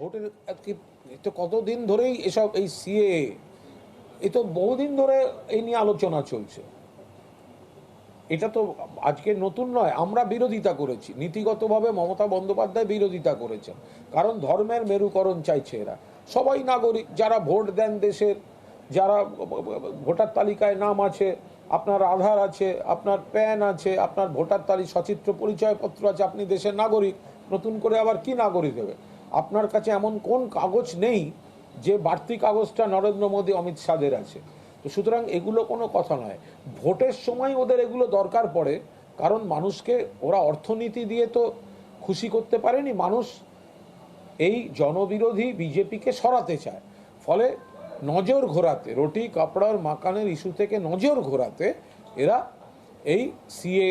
ভোটের তো কতদিন ধরেই এসব, এই সিএ, এ তো বহুদিন ধরে এই নিয়ে আলোচনা চলছে। এটা তো আজকে নতুন নয়, আমরা বিরোধিতা করেছি। নীতিগতভাবে মমতা বন্দ্যোপাধ্যায় বিরোধিতা করেছেন। কারণ ধর্মের মেরুকরণ চাইছে এরা। সবাই নাগরিক, যারা ভোট দেন দেশের, যারা ভোটার তালিকায় নাম আছে, আপনার আধার আছে, আপনার প্যান আছে, আপনার ভোটার তালিক সচিত্র পরিচয়পত্র আছে, আপনি দেশের নাগরিক, নতুন করে আবার কি নাগরিক দেবে? আপনার কাছে এমন কোন কাগজ নেই যে বাড়তি কাগজটা নরেন্দ্র মোদী, অমিত শাহের আছে? তো সুতরাং এগুলো কোনো কথা নয়। ভোটের সময় ওদের এগুলো দরকার পড়ে, কারণ মানুষকে ওরা অর্থনীতি দিয়ে তো খুশি করতে পারেনি। মানুষ এই জনবিরোধী বিজেপিকে সরাতে চায়। ফলে নজর ঘোরাতে, রুটি, কাপড়ার, মাকানের ইস্যু থেকে নজর ঘোরাতে এরা এই সিএ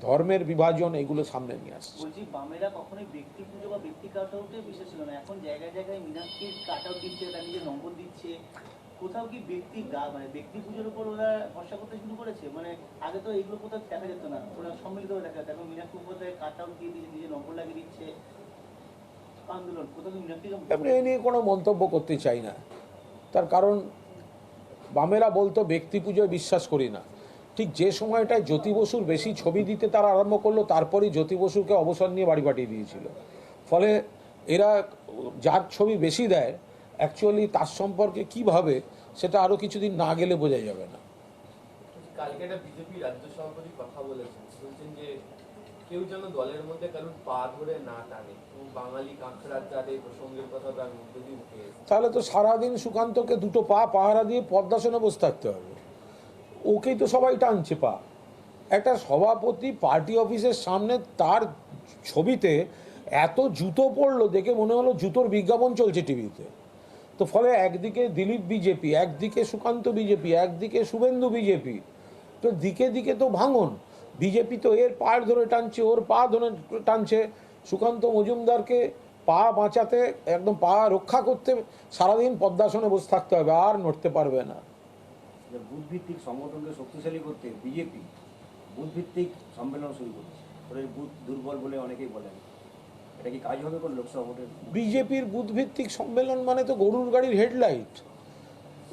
ধর্মের বিভাজন এগুলো সামনে নিয়ে আসছে। বলছি বামেরা কখনোই ব্যক্তি পুজো বা ব্যক্তি ছিল না। এখন জায়গায় জায়গায় দিচ্ছে তার নিজের নম্বর দিচ্ছে। কোথাও কি ব্যক্তি গা মানে ব্যক্তি পুজোর উপর ওরা ভরসা করতে শুরু করেছে? মানে আগে তো এগুলো কোথাও দেখা যেত না। ওরা দেখা যেত। এখন মীনাক্ষী উপাধ্যায় কাট দিয়ে দিচ্ছে নিজের নম্বর লাগিয়ে দিচ্ছে। আন্দোলন কোথাও এ নিয়ে কোনো মন্তব্য করতে চাই না। তার কারণ বামেরা বলতো ব্যক্তি পুজোয় বিশ্বাস করি না। ঠিক যে সময়টায় জ্যোতি বসুর বেশি ছবি দিতে তারা আরম্ভ করল তারপরেই জ্যোতি বসুকে অবসর নিয়ে বাড়ি পাঠিয়ে দিয়েছিল। ফলে এরা যার ছবি বেশি দেয় অ্যাকচুয়ালি তার সম্পর্কে কি ভাবে সেটা আরও কিছুদিন না গেলে বোঝা যাবে না। কালকে একটা বিজেপি রাজ্য সভাপতি কথা বলেছেন বলছেন যে কেউ যেন দলের মধ্যে কারোর পা ধরে না টানে। বাঙালি কাঁকড়ার চাঁদ প্রসঙ্গের কথা তার মধ্যে দিয়ে তাহলে তো সারাদিন সুকান্তকে দুটো পা পাহারা দিয়ে পদ্মাসনে বসে থাকতে হবে। ওকেই তো সবাই টানছে পা। একটা সভাপতি পার্টি অফিসের সামনে তার ছবিতে এত জুতো পড়ল দেখে মনে হলো জুতোর বিজ্ঞাপন চলছে টিভিতে। তো ফলে একদিকে দিলীপ বিজেপি, একদিকে সুকান্ত বিজেপি, একদিকে শুভেন্দু বিজেপি। তো দিকে দিকে তো ভাঙন। বিজেপি তো এর পাড় ধরে টানছে, ওর পা ধরে টানছে। সুকান্ত মজুমদারকে পা বাঁচাতে, একদম পা রক্ষা করতে সারাদিন পদ্মাসনে বসে থাকতে হবে, আর নড়তে পারবে না। যে বুথভিত্তিক সংগঠনকে শক্তিশালী করতে বিজেপি বুথভিত্তিক সম্মেলন শুরু করেছে। ওদের বুথ দুর্বল বলে অনেকেই বলেন। এটা কি কাজ হবে কোন লোকসভা ভোটের? বিজেপির বুথভিত্তিক সম্মেলন মানে তো গরুর গাড়ির হেডলাইট।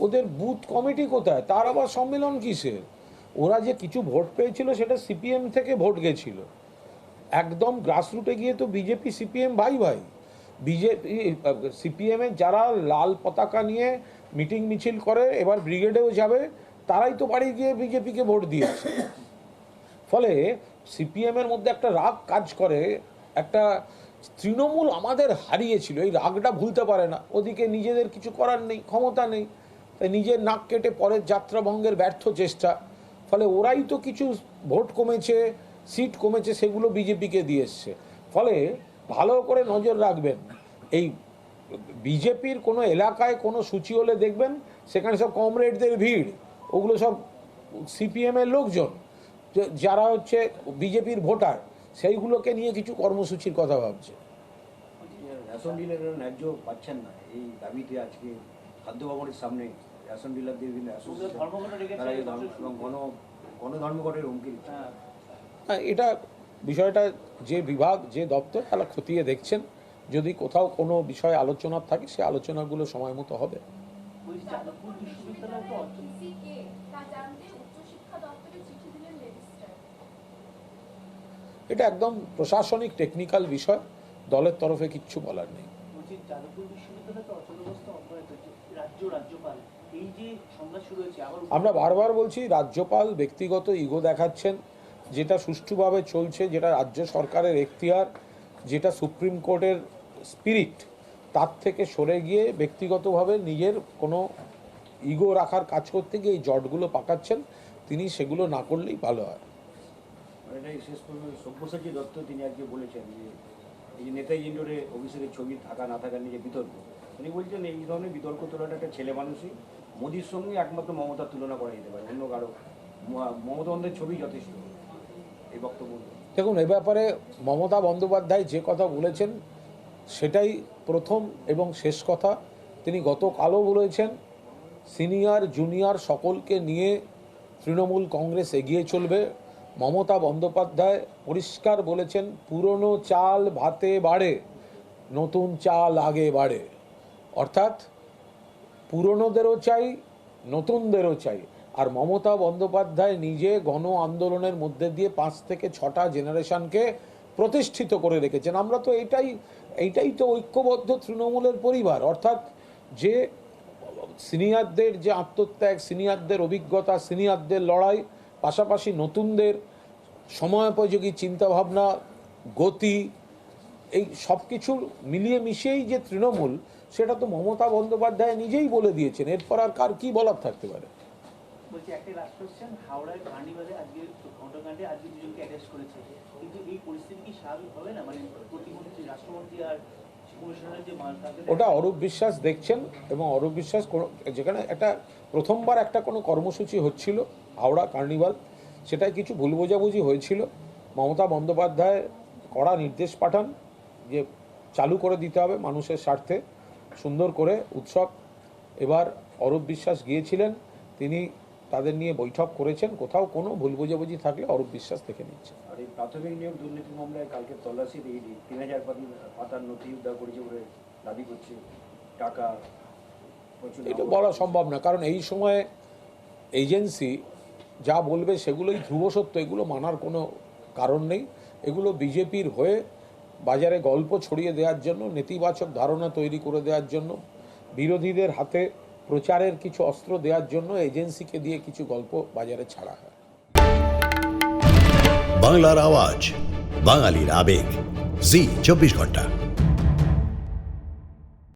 ওদের বুথ কমিটি কোথায়? তার আবার সম্মেলন কিসের? ওরা যে কিছু ভোট পেয়েছিল সেটা সিপিএম থেকে ভোট গেছিল। একদম গ্রাসরুটে গিয়ে তো বিজেপি, সিপিএম, ভাই ভাই। বিজেপি, সিপিএমের যারা লাল পতাকা নিয়ে মিটিং মিছিল করে, এবার ব্রিগেডেও যাবে, তারাই তো বাড়ি গিয়ে বিজেপিকে ভোট দিয়েছে। ফলে সিপিএমের মধ্যে একটা রাগ কাজ করে, একটা তৃণমূল আমাদের হারিয়েছিল, এই রাগটা ভুলতে পারে না। ওদিকে নিজেদের কিছু করার নেই, ক্ষমতা নেই, তাই নিজের নাক কেটে পরের যাত্রাভঙ্গের ব্যর্থ চেষ্টা। ফলে ওরাই তো কিছু ভোট কমেছে, সিট কমেছে, সেগুলো বিজেপিকে দিয়ে এসছে। ফলে ভালো করে নজর রাখবেন, এই বিজেপির কোনো এলাকায় কোনো সূচি হলে দেখবেন সেখানে সব কমরেডদের ভিড় ওগুলো সব সিপিএমের লোকজন যারা হচ্ছে বিজেপির ভোটার সেইগুলোকে নিয়ে কিছু কর্মসূচির কথা ভাবছে। রেশন ডিলাররা ন্যায্য পাচ্ছেন না এই দাবিতে আজকে খাদ্য ভবনের সামনে রেশন ডিলারদের গণধর্মঘটের হুমকি হ্যাঁ। হ্যাঁ, এটা বিষয়টা যে বিভাগ যে দপ্তর তারা খতিয়ে দেখছেন। যদি কোথাও কোনো বিষয় আলোচনার থাকে সে আলোচনাগুলো সময় মতো হবে। এটা একদম প্রশাসনিক টেকনিক্যাল বিষয়। দলের তরফে কিচ্ছু বলার নেই। আমরা বারবার বলছি রাজ্যপাল ব্যক্তিগত ইগো দেখাচ্ছেন। যেটা সুষ্ঠুভাবে চলছে যেটা রাজ্য সরকারের এখতিয়ার যেটা সুপ্রিম কোর্টের স্পিরিট তার থেকে সরে গিয়ে ব্যক্তিগতভাবে নিজের কোনো ইগো রাখার কাজ করতে গিয়ে এই জটগুলো পাকাচ্ছেন তিনি সেগুলো না করলেই ভালো হয়। এটাই শেষ পর্যন্ত সব্যসাচী দত্ত তিনি আজকে বলেছেন যে এই যে নেতাজি ইন্ডোরে অভিষেকের ছবি থাকা না থাকা নিয়ে বিতর্ক উনি বলছেন এই ধরনের বিতর্ক তোলাটা একটা ছেলে মানুষই মোদির সঙ্গে একমাত্র মমতার তুলনা করা যেতে পারে অন্য কারও মমতা বন্দ্যোপাধ্যায়ের ছবি যথেষ্ট এই বক্তব্য। দেখুন এ ব্যাপারে মমতা বন্দ্যোপাধ্যায় যে কথা বলেছেন সেটাই প্রথম এবং শেষ কথা। তিনি গতকালও বলেছেন, সিনিয়র, জুনিয়র সকলকে নিয়ে তৃণমূল কংগ্রেস এগিয়ে চলবে। মমতা বন্দ্যোপাধ্যায় পরিষ্কার বলেছেন, পুরনো চাল ভাতে বাড়ে, নতুন চাল আগে বাড়ে। অর্থাৎ পুরনোদেরও চাই, নতুনদেরও চাই। আর মমতা বন্দ্যোপাধ্যায় নিজে গণ আন্দোলনের মধ্যে দিয়ে পাঁচ থেকে ছটা জেনারেশনকে প্রতিষ্ঠিত করে রেখেছেন। আমরা তো এটাই এইটাই তো ঐক্যবদ্ধ তৃণমূলের পরিবার। অর্থাৎ যে সিনিয়রদের যে আত্মত্যাগ, সিনিয়রদের অভিজ্ঞতা, সিনিয়রদের লড়াই, পাশাপাশি নতুনদের সময়োপযোগী চিন্তাভাবনা, গতি, এই সব কিছুর মিলিয়ে মিশিয়েই যে তৃণমূল, সেটা তো মমতা বন্দ্যোপাধ্যায় নিজেই বলে দিয়েছেন। এরপর আর কার কি বলার থাকতে পারে? বলছি একটা লাস্ট কোশ্চেন হাওড়ার কার্নিভালে আজকে ঘটনাকাণ্ডে আজকে দুজনকে অ্যারেস্ট করেছে। কিন্তু এই পরিস্থিতি কি স্বাভাবিক হবে না? মানে প্রতিমন্ত্রী, রাষ্ট্রমন্ত্রী আর ওটা অরূপ বিশ্বাস দেখছেন এবং অরূপ বিশ্বাস যেখানে একটা প্রথমবার একটা কোনো কর্মসূচি হচ্ছিল, হাওড়া কার্নিভাল, সেটায় কিছু ভুল বোঝাবুঝি হয়েছিল। মমতা বন্দ্যোপাধ্যায় কড়া নির্দেশ পাঠান যে চালু করে দিতে হবে মানুষের স্বার্থে, সুন্দর করে উৎসব। এবার অরূপ বিশ্বাস গিয়েছিলেন, তিনি তাদের নিয়ে বৈঠক করেছেন কোথাও কোনো ভুল বোঝাবুঝি থাকলে অরূপ বিশ্বাস দেখে নিচ্ছেন। আর এই প্রাথমিক নিয়োগ দুর্নীতি মামলায় কালকে তল্লাশি তিন হাজার পাতার নথি উদ্ধার করেছে বলে দাবি করছে। টাকা এটা বলা সম্ভব না কারণ এই সময়ে এজেন্সি যা বলবে সেগুলোই ধ্রুব সত্য এগুলো মানার কোনো কারণ নেই। এগুলো বিজেপির হয়ে বাজারে গল্প ছড়িয়ে দেওয়ার জন্য নেতিবাচক ধারণা তৈরি করে দেওয়ার জন্য বিরোধীদের হাতে প্রচারের কিছু অস্ত্র দেওয়ার জন্য এজেন্সিকে দিয়ে কিছু গল্প বাজারে ছাড়া হয়। বাংলার আওয়াজ, বাঙালির আবেগ। জি, চব্বিশ ঘণ্টা।